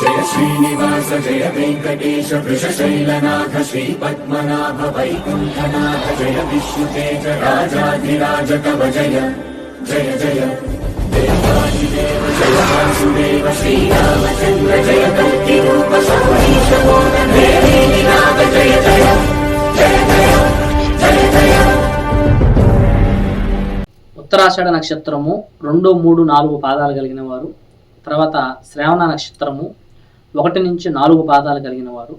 జయ శ్రీనివాస జయ వెంకటేశ వృషశైలనాథ శ్రీ పద్మనాభ వైకుంఠనాథ జయ విష్ణుతేజ రాజాధిరాజ కవ జయ జయ జయ. దేవాదిదేవ జయ వాసుదేవ శ్రీరామచంద్ర జయ కల్కి రూప సౌరీశ నాథ జయ జయ. జయ జయ జయ జయ. ఉత్తరాషాఢ నక్షత్రము రెండు మూడు నాలుగు పాదాలు కలిగిన వారు తర్వాత శ్రావణ నక్షత్రము ఒకటి నుంచి నాలుగు పాదాలు కలిగిన వారు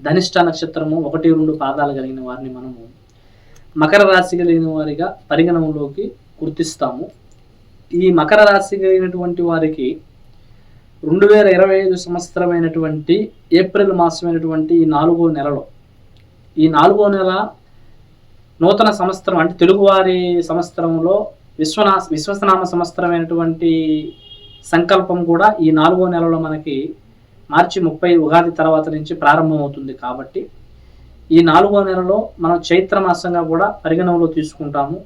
ధనిష్ట నక్షత్రము ఒకటి రెండు పాదాలు కలిగిన వారిని మనము మకర రాశి కలిగిన వారిగా పరిగణంలోకి గుర్తిస్తాము. ఈ మకర రాశి కలిగినటువంటి వారికి రెండు వేల ఇరవై ఐదు సంవత్సరమైనటువంటి ఏప్రిల్ మాసమైనటువంటి ఈ నాలుగో నెలలో ఈ నాలుగో నెల నూతన సంవత్సరం అంటే తెలుగువారి సంవత్సరంలో విశ్వనా విశ్వసనామ సంవత్సరమైనటువంటి సంకల్పం కూడా ఈ నాలుగో నెలలో మనకి మార్చి ముప్పై ఉగాది తర్వాత నుంచి ప్రారంభమవుతుంది కాబట్టి ఈ నాలుగో నెలలో మనం చైత్రమాసంగా కూడా పరిగణనలో తీసుకుంటాము.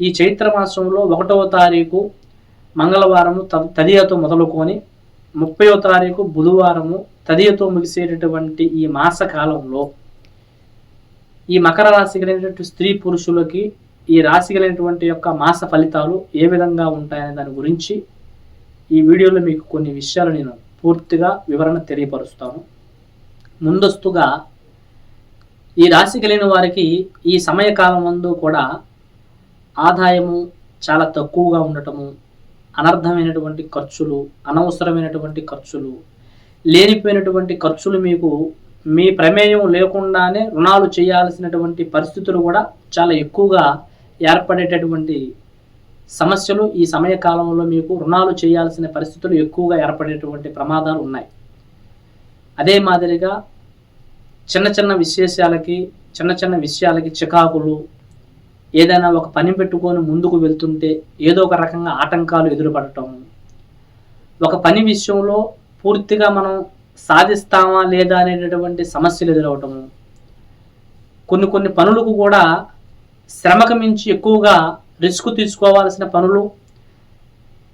ఈ చైత్రమాసంలో ఒకటవ తారీఖు మంగళవారము త- తదియతో మొదలుకొని ముప్పయో తారీఖు బుధవారము తదియతో ముగిసేటటువంటి ఈ మాస కాలంలో ఈ మకర రాశి కలిగినటువంటి స్త్రీ పురుషులకి ఈ రాశి కలిగినటువంటి యొక్క మాస ఫలితాలు ఏ విధంగా ఉంటాయనే దాని గురించి ఈ వీడియోలో మీకు కొన్ని విషయాలు నేను పూర్తిగా వివరణ తెలియపరుస్తాను ముందస్తుగా ఈ రాశి కలిగిన వారికి ఈ సమయకాలం ముందు కూడా ఆదాయము చాలా తక్కువగా ఉండటము అనర్థమైనటువంటి ఖర్చులు అనవసరమైనటువంటి ఖర్చులు లేనిపోయినటువంటి ఖర్చులు మీకు మీ ప్రమేయం లేకుండానే రుణాలు చేయాల్సినటువంటి పరిస్థితులు కూడా చాలా ఎక్కువగా ఏర్పడేటటువంటి సమస్యలు ఈ సమయ కాలంలో మీకు రుణాలు చేయాల్సిన పరిస్థితులు ఎక్కువగా ఏర్పడేటువంటి ప్రమాదాలు ఉన్నాయి. అదే మాదిరిగా చిన్న చిన్న విశేషాలకి చిన్న చిన్న విషయాలకి చికాకులు ఏదైనా ఒక పని పెట్టుకొని ముందుకు వెళ్తుంటే ఏదో ఒక రకంగా ఆటంకాలు ఎదురుపడటం. ఒక పని విషయంలో పూర్తిగా మనం సాధిస్తామా లేదా అనేటటువంటి సమస్యలు ఎదురవటము కొన్ని కొన్ని పనులకు కూడా శ్రమకు మించి ఎక్కువగా రిస్క్ తీసుకోవాల్సిన పనులు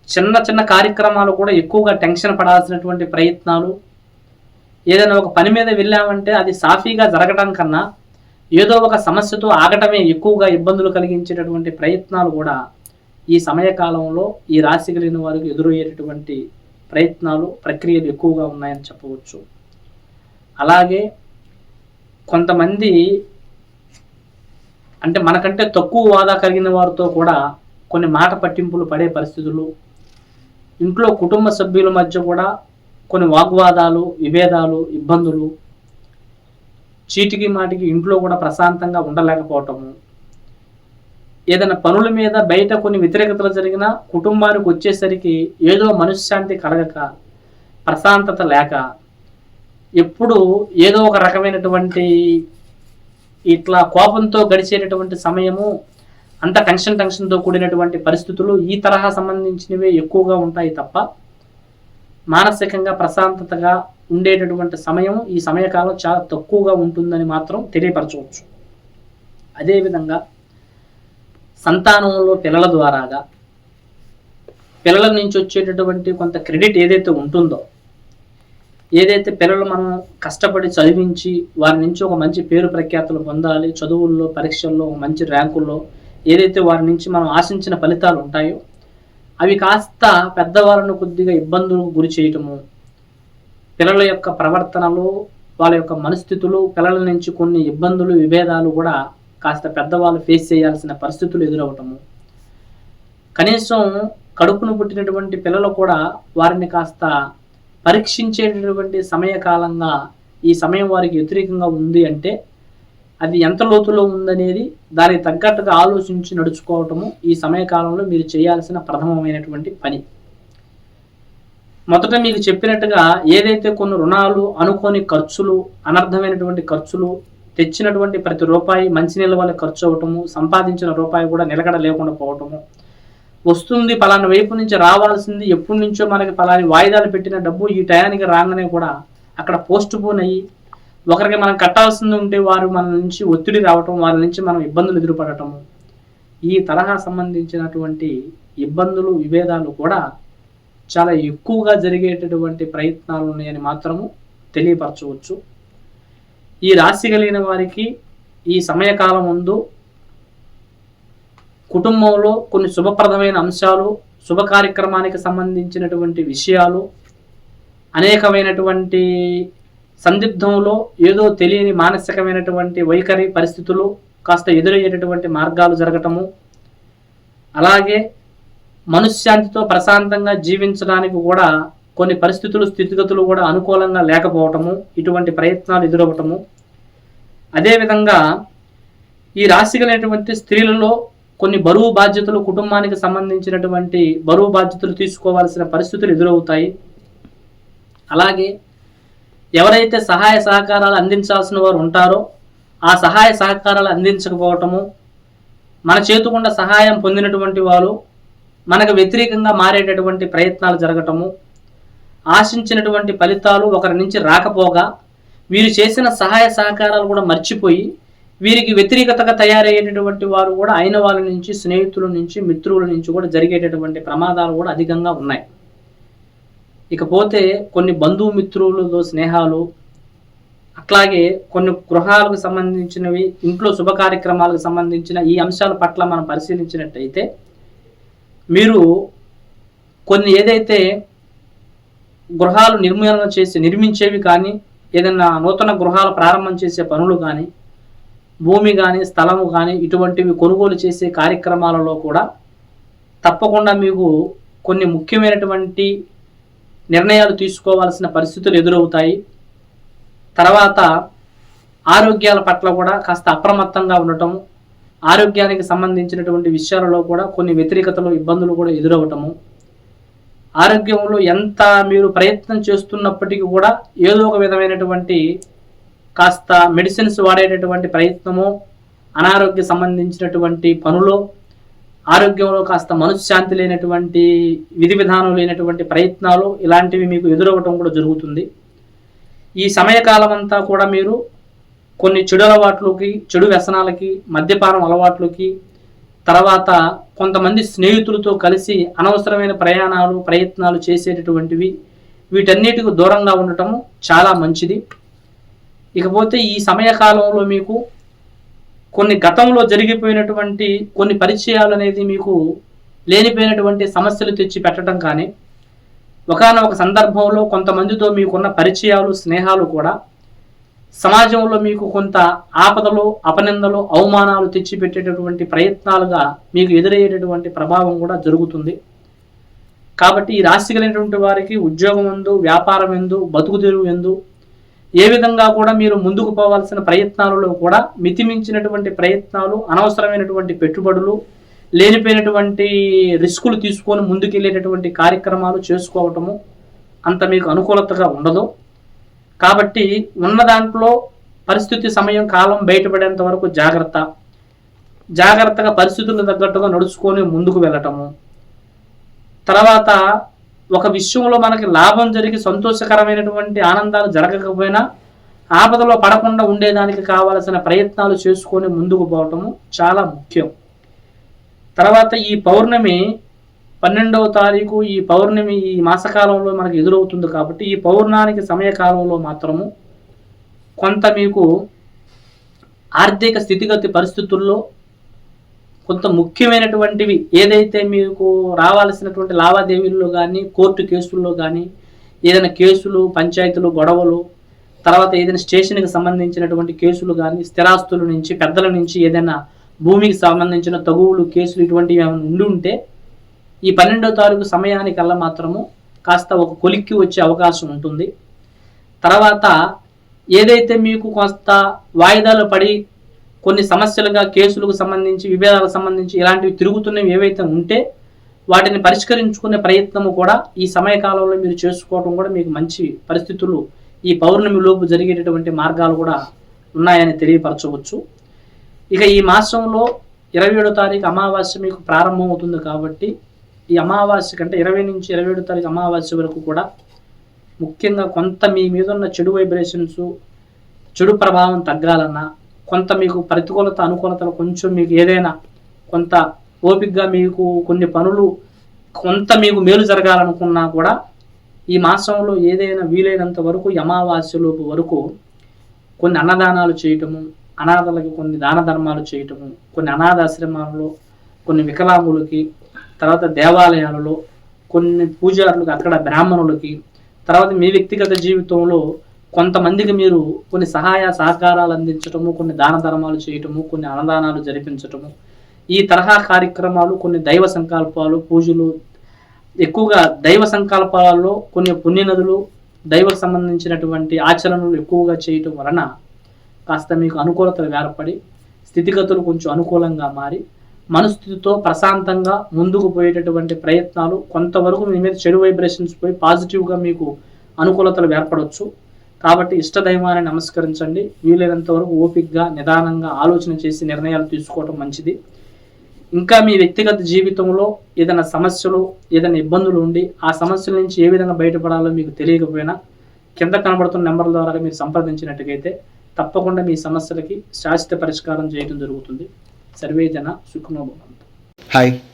చిన్న చిన్న కార్యక్రమాలు కూడా ఎక్కువగా టెన్షన్ పడాల్సినటువంటి ప్రయత్నాలు. ఏదైనా ఒక పని మీద వెళ్ళామంటే అది సాఫీగా జరగడం కన్నా ఏదో ఒక సమస్యతో ఆగటమే ఎక్కువగా ఇబ్బందులు కలిగించేటటువంటి ప్రయత్నాలు కూడా ఈ సమయకాలంలో ఈ రాశి కలిగిన వారికి ఎదురయ్యేటటువంటి ప్రయత్నాలు ప్రక్రియలు ఎక్కువగా ఉన్నాయని చెప్పవచ్చు. అలాగే కొంతమంది అంటే మనకంటే తక్కువ వాదా కలిగిన వారితో కూడా కొన్ని మాట పట్టింపులు పడే పరిస్థితులు ఇంట్లో కుటుంబ సభ్యుల మధ్య కూడా కొన్ని వాగ్వాదాలు విభేదాలు ఇబ్బందులు చీటికి మాటికి ఇంట్లో కూడా ప్రశాంతంగా ఉండలేకపోవటము. ఏదైనా పనుల మీద బయట కొన్ని వ్యతిరేకతలు జరిగినా కుటుంబానికి వచ్చేసరికి ఏదో మనశ్శాంతి కలగక ప్రశాంతత లేక ఎప్పుడు ఏదో ఒక రకమైనటువంటి ఇట్లా కోపంతో గడిచేటటువంటి సమయము అంత టెన్షన్ టెన్షన్తో కూడినటువంటి పరిస్థితులు ఈ తరహా సంబంధించినవే ఎక్కువగా ఉంటాయి తప్ప మానసికంగా ప్రశాంతతగా ఉండేటటువంటి సమయం ఈ సమయకాలం చాలా తక్కువగా ఉంటుందని మాత్రం తెలియపరచవచ్చు. అదేవిధంగా సంతానంలో పిల్లల ద్వారాగా పిల్లల నుంచి వచ్చేటటువంటి కొంత క్రెడిట్ ఏదైతే ఉంటుందో ఏదైతే పిల్లలు మనం కష్టపడి చదివించి వారి నుంచి ఒక మంచి పేరు ప్రఖ్యాతులు పొందాలి చదువుల్లో పరీక్షల్లో ఒక మంచి ర్యాంకుల్లో ఏదైతే వారి నుంచి మనం ఆశించిన ఫలితాలు ఉంటాయో అవి కాస్త పెద్దవాళ్ళను కొద్దిగా ఇబ్బందులకు గురి చేయటము పిల్లల యొక్క ప్రవర్తనలు వాళ్ళ యొక్క మనస్థితులు పిల్లల నుంచి కొన్ని ఇబ్బందులు విభేదాలు కూడా కాస్త పెద్దవాళ్ళు ఫేస్ చేయాల్సిన పరిస్థితులు ఎదురవటము. కనీసం కడుపును పుట్టినటువంటి పిల్లలు కూడా వారిని కాస్త పరీక్షించేటటువంటి సమయకాలంగా ఈ సమయం వారికి వ్యతిరేకంగా ఉంది అంటే అది ఎంత లోతులో ఉందనేది దానికి తగ్గట్టుగా ఆలోచించి నడుచుకోవటము ఈ సమయకాలంలో మీరు చేయాల్సిన ప్రథమమైనటువంటి పని. మొదట మీకు చెప్పినట్టుగా ఏదైతే కొన్ని రుణాలు అనుకోని ఖర్చులు అనర్థమైనటువంటి ఖర్చులు తెచ్చినటువంటి ప్రతి రూపాయి మంచినీళ్ళ వల్ల ఖర్చు అవటము సంపాదించిన రూపాయి కూడా నిలకడ లేకుండా పోవటము వస్తుంది పలానా వైపు నుంచి రావాల్సింది ఎప్పటి నుంచో మనకి పలాని వాయిదాలు పెట్టిన డబ్బు ఈ టయానికి రాగానే కూడా అక్కడ పోస్ట్ పోన్ అయ్యి ఒకరికి మనం కట్టాల్సింది ఉంటే వారు మన నుంచి ఒత్తిడి రావటం వారి నుంచి మనం ఇబ్బందులు ఎదురుపడటం. ఈ తరహా సంబంధించినటువంటి ఇబ్బందులు విభేదాలు కూడా చాలా ఎక్కువగా జరిగేటటువంటి ప్రయత్నాలు ఉన్నాయని మాత్రము తెలియపరచవచ్చు. ఈ రాశి కలిగిన వారికి ఈ సమయకాలం ముందు కుటుంబంలో కొన్ని శుభప్రదమైన అంశాలు శుభ కార్యక్రమానికి సంబంధించినటువంటి విషయాలు అనేకమైనటువంటి సందిగ్ధంలో ఏదో తెలియని మానసికమైనటువంటి వైఖరి పరిస్థితులు కాస్త ఎదురయ్యేటటువంటి మార్గాలు జరగటము. అలాగే మనశ్శాంతితో ప్రశాంతంగా జీవించడానికి కూడా కొన్ని పరిస్థితులు స్థితిగతులు కూడా అనుకూలంగా లేకపోవటము ఇటువంటి ప్రయత్నాలు ఎదురవ్వటము. అదేవిధంగా ఈ రాశి కలిగినటువంటి స్త్రీలలో కొన్ని బరువు బాధ్యతలు కుటుంబానికి సంబంధించినటువంటి బరువు బాధ్యతలు తీసుకోవాల్సిన పరిస్థితులు ఎదురవుతాయి. అలాగే ఎవరైతే సహాయ సహకారాలు అందించాల్సిన వారు ఉంటారో ఆ సహాయ సహకారాలు అందించకపోవటము మన చేతుకుండా సహాయం పొందినటువంటి వారు మనకు వ్యతిరేకంగా మారేటటువంటి ప్రయత్నాలు జరగటము ఆశించినటువంటి ఫలితాలు ఒకరి నుంచి రాకపోగా వీరు చేసిన సహాయ సహకారాలు కూడా మర్చిపోయి వీరికి వ్యతిరేకతగా తయారయ్యేటటువంటి వారు కూడా అయిన వాళ్ళ నుంచి స్నేహితుల నుంచి మిత్రుల నుంచి కూడా జరిగేటటువంటి ప్రమాదాలు కూడా అధికంగా ఉన్నాయి. ఇకపోతే కొన్ని బంధుమిత్రులతో స్నేహాలు అట్లాగే కొన్ని గృహాలకు సంబంధించినవి ఇంట్లో శుభ కార్యక్రమాలకు సంబంధించిన ఈ అంశాల పట్ల మనం పరిశీలించినట్టయితే మీరు కొన్ని ఏదైతే గృహాలు నిర్మూలన చేసి నిర్మించేవి కానీ ఏదైనా నూతన గృహాలు ప్రారంభం చేసే పనులు కానీ భూమి కానీ స్థలము కానీ ఇటువంటివి కొనుగోలు చేసే కార్యక్రమాలలో కూడా తప్పకుండా మీకు కొన్ని ముఖ్యమైనటువంటి నిర్ణయాలు తీసుకోవాల్సిన పరిస్థితులు ఎదురవుతాయి. తర్వాత ఆరోగ్యాల పట్ల కూడా కాస్త అప్రమత్తంగా ఉండటం ఆరోగ్యానికి సంబంధించినటువంటి విషయాలలో కూడా కొన్ని వ్యతిరేకతలు ఇబ్బందులు కూడా ఎదురవటము. ఆరోగ్యంలో ఎంత మీరు ప్రయత్నం చేస్తున్నప్పటికీ కూడా ఏదో ఒక విధమైనటువంటి కాస్త మెడిసిన్స్ వాడేటటువంటి ప్రయత్నము అనారోగ్య సంబంధించినటువంటి పనులు ఆరోగ్యంలో కాస్త మనశ్శాంతి లేనటువంటి విధి విధానం లేనటువంటి ప్రయత్నాలు ఇలాంటివి మీకు ఎదురవ్వటం కూడా జరుగుతుంది. ఈ సమయకాలం అంతా కూడా మీరు కొన్ని చెడు అలవాట్లకి చెడు వ్యసనాలకి మద్యపానం అలవాట్లకి తర్వాత కొంతమంది స్నేహితులతో కలిసి అనవసరమైన ప్రయాణాలు ప్రయత్నాలు చేసేటటువంటివి వీటన్నిటికి దూరంగా ఉండటము చాలా మంచిది. ఇకపోతే ఈ సమయకాలంలో మీకు కొన్ని గతంలో జరిగిపోయినటువంటి కొన్ని పరిచయాలు అనేది మీకు లేనిపోయినటువంటి సమస్యలు తెచ్చి పెట్టడం కానీ ఒకనొక సందర్భంలో కొంతమందితో మీకున్న పరిచయాలు స్నేహాలు కూడా సమాజంలో మీకు కొంత ఆపదలు అపనిందలు అవమానాలు తెచ్చిపెట్టేటటువంటి ప్రయత్నాలుగా మీకు ఎదురయ్యేటటువంటి ప్రభావం కూడా జరుగుతుంది. కాబట్టి ఈ రాశి కలిగినటువంటి వారికి ఉద్యోగం ఎందు వ్యాపారం ఎందు బతుకు తెరువు ఎందు ఏ విధంగా కూడా మీరు ముందుకు పోవాల్సిన ప్రయత్నాలలో కూడా మితిమించినటువంటి ప్రయత్నాలు అనవసరమైనటువంటి పెట్టుబడులు లేనిపోయినటువంటి రిస్కులు తీసుకొని ముందుకెళ్ళేటటువంటి కార్యక్రమాలు చేసుకోవటము అంత మీకు అనుకూలతగా ఉండదు. కాబట్టి ఉన్న దాంట్లో పరిస్థితి సమయం కాలం బయటపడేంత వరకు జాగ్రత్త. జాగ్రత్తగా పరిస్థితులకు తగ్గట్టుగా నడుచుకొని ముందుకు వెళ్ళటము. తర్వాత ఒక విషయంలో మనకి లాభం జరిగి సంతోషకరమైనటువంటి ఆనందాలు జరగకపోయినా ఆపదలో పడకుండా ఉండేదానికి కావలసిన ప్రయత్నాలు చేసుకొని ముందుకు పోవటము చాలా ముఖ్యం. తర్వాత ఈ పౌర్ణమి పన్నెండవ తారీఖు ఈ పౌర్ణమి ఈ మాసకాలంలో మనకు ఎదురవుతుంది కాబట్టి ఈ పౌర్ణానికి సమయకాలంలో మాత్రము కొంత మీకు ఆర్థిక స్థితిగతి పరిస్థితుల్లో కొంత ముఖ్యమైనటువంటివి ఏదైతే మీకు రావాల్సినటువంటి లావాదేవీల్లో కానీ కోర్టు కేసుల్లో కానీ ఏదైనా కేసులు పంచాయతీలు గొడవలు తర్వాత ఏదైనా స్టేషన్కి సంబంధించినటువంటి కేసులు కానీ స్థిరాస్తుల నుంచి పెద్దల నుంచి ఏదైనా భూమికి సంబంధించిన తగువులు కేసులు ఇటువంటివి ఏమైనా ఉండి ఉంటే ఈ పన్నెండో తారీఖు సమయానికల్లా మాత్రము కాస్త ఒక కొలిక్కి వచ్చే అవకాశం ఉంటుంది. తర్వాత ఏదైతే మీకు కొంత వాయిదాలు పడి కొన్ని సమస్యలుగా కేసులకు సంబంధించి విభేదాలకు సంబంధించి ఇలాంటివి తిరుగుతున్నవి ఏవైతే ఉంటే వాటిని పరిష్కరించుకునే ప్రయత్నము కూడా ఈ సమయకాలంలో మీరు చేసుకోవడం కూడా మీకు మంచి పరిస్థితులు ఈ పౌర్ణమి లోపు జరిగేటటువంటి మార్గాలు కూడా ఉన్నాయని తెలియపరచవచ్చు. ఇక ఈ మాసంలో ఇరవై ఏడో తారీఖు అమావాస్య మీకు ప్రారంభం అవుతుంది కాబట్టి ఈ అమావాస్య కంటే ఇరవై నుంచి ఇరవై ఏడో తారీఖు అమావాస్య వరకు కూడా ముఖ్యంగా కొంత మీ మీద ఉన్న చెడు వైబ్రేషన్స్ చెడు ప్రభావం తగ్గాలన్నా కొంత మీకు ప్రతికూలత అనుకూలతలు కొంచెం మీకు ఏదైనా కొంత ఓపికగా మీకు కొన్ని పనులు కొంత మీకు మేలు జరగాలనుకున్నా కూడా ఈ మాసంలో ఏదైనా వీలైనంత వరకు అమావాస్యలోపు వరకు కొన్ని అన్నదానాలు చేయటము అనాథలకి కొన్ని దాన ధర్మాలు చేయటము కొన్ని అనాథాశ్రమాలలో కొన్ని వికలాంగులకి తర్వాత దేవాలయాలలో కొన్ని పూజారులకు అక్కడ బ్రాహ్మణులకి తర్వాత మీ వ్యక్తిగత జీవితంలో కొంతమందికి మీరు కొన్ని సహాయ సహకారాలు అందించటము కొన్ని దాన ధర్మాలు చేయటము కొన్ని అన్నదానాలు జరిపించటము ఈ తరహా కార్యక్రమాలు కొన్ని దైవ సంకల్పాలు పూజలు ఎక్కువగా దైవ సంకల్పాలలో కొన్ని పుణ్యనదులు దైవకు సంబంధించినటువంటి ఆచరణలు ఎక్కువగా చేయటం వలన కాస్త మీకు అనుకూలతలు ఏర్పడి స్థితిగతులు కొంచెం అనుకూలంగా మారి మనస్థితితో ప్రశాంతంగా ముందుకు పోయేటటువంటి ప్రయత్నాలు కొంతవరకు మీ మీద చెడు వైబ్రేషన్స్ పోయి పాజిటివ్గా మీకు అనుకూలతలు ఏర్పడవచ్చు కాబట్టి ఇష్టదైవాన్ని నమస్కరించండి. వీలైనంత వరకు ఓపికగా నిదానంగా ఆలోచన చేసి నిర్ణయాలు తీసుకోవడం మంచిది. ఇంకా మీ వ్యక్తిగత జీవితంలో ఏదైనా సమస్యలు ఏదైనా ఇబ్బందులు ఉండి ఆ సమస్యల నుంచి ఏ విధంగా బయటపడాలో మీకు తెలియకపోయినా కింద కనబడుతున్న నెంబర్ల ద్వారా మీరు సంప్రదించినట్టుగైతే తప్పకుండా మీ సమస్యలకి శాశ్వత పరిష్కారం చేయడం జరుగుతుంది. సర్వే జన హాయ్